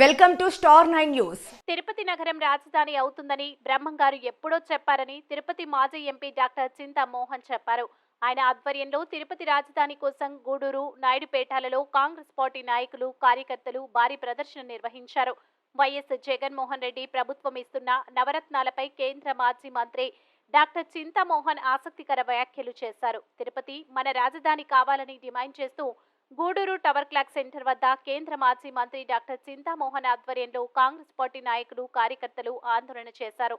Welcome to star nine news Tirupati నగరం రాజధాని అవుతుందని బ్రహ్మంగారు ఎప్పుడో చెప్పారని తిరుపతి మాజీ ఎంపీ డాక్టర్ చింతా మోహన్ చెప్పారు. ఆయన ఆధ్వర్యంలో తిరుపతి రాజధాని కోసం గూడూరు నాయుడుపేటలలో కాంగ్రెస్ పార్టీ నాయకులు కార్యకర్తలు భారీ ప్రదర్శన నిర్వహించారు. వైఎస్ జగన్మోహన్ రెడ్డి ప్రభుత్వం ఇస్తున్న నవరత్నాలపై కేంద్ర మాజీ మంత్రి డాక్టర్ చింతామోహన్ ఆసక్తికర వ్యాఖ్యలు చేశారు. తిరుపతి మన రాజధాని కావాలని డిమాండ్ చేస్తూ గూడూరు టవర్ క్లాక్ సెంటర్ వద్ద కేంద్ర మాజీ మంత్రి డాక్టర్ చింతామోహన్ ఆధ్వర్యంలో కాంగ్రెస్ పార్టీ నాయకులు కార్యకర్తలు ఆందోళన చేశారు.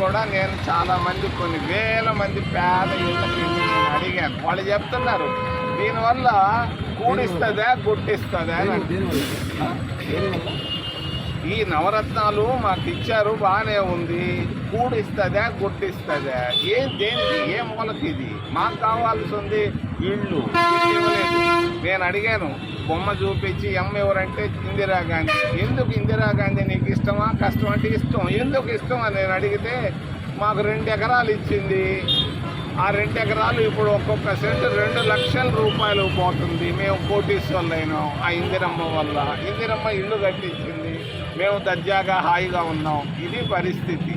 కూడా నేను చాలా మంది కొన్ని వేల మంది పేద ఇళ్ళకి నేను అడిగాను. వాళ్ళు చెప్తున్నారు దీనివల్ల కూడిస్తుందా గుట్టిస్తుందా? ఈ నవరత్నాలు మాకు ఇచ్చారు బాగానే ఉంది. కూడిస్తుందా గుట్టిస్తుందా? ఏం దేనికి ఏ మూలకి ఇది? మాకు కావాల్సింది ఉంది ఇళ్ళు నేను అడిగాను బొమ్మ చూపించి ఎమ్మ ఎవరంటే ఇందిరాగాంధీ ఎందుకు ఇందిరాగాంధీ నీకు ఇష్టమా? కష్టం అంటే ఇష్టం. ఎందుకు ఇష్టం అని నేను అడిగితే మాకు రెండు ఎకరాలు ఇచ్చింది. ఆ రెండు ఎకరాలు ఇప్పుడు ఒక్కొక్క సెంటు రెండు లక్షల రూపాయలు పోతుంది. మేము కోటీశ్వర్లైనాం ఆ ఇందిరమ్మ వల్ల. ఇందిరమ్మ ఇల్లు కట్టించింది. మేము దర్జాగా హాయిగా ఉన్నాం. ఇది పరిస్థితి.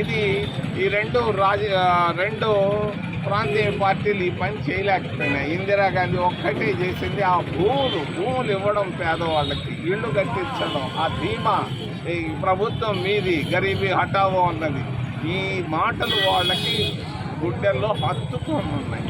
ఇది ఈ రెండు రాజ రెండు ప్రాంతీయ పార్టీలు ఈ పని చేయలేకపోయినాయి. ఇందిరాగాంధీ ఒక్కటే చేసింది. ఆ భూములు భూములు ఇవ్వడం పేదవాళ్ళకి ఇళ్ళు కట్టించడం ఆ ధీమా ఈ ప్రభుత్వం మీది గరీబీ హఠావో అన్నది. ఈ మాటలు వాళ్ళకి గుడ్డల్లో హత్తుకు ఉన్నాయి.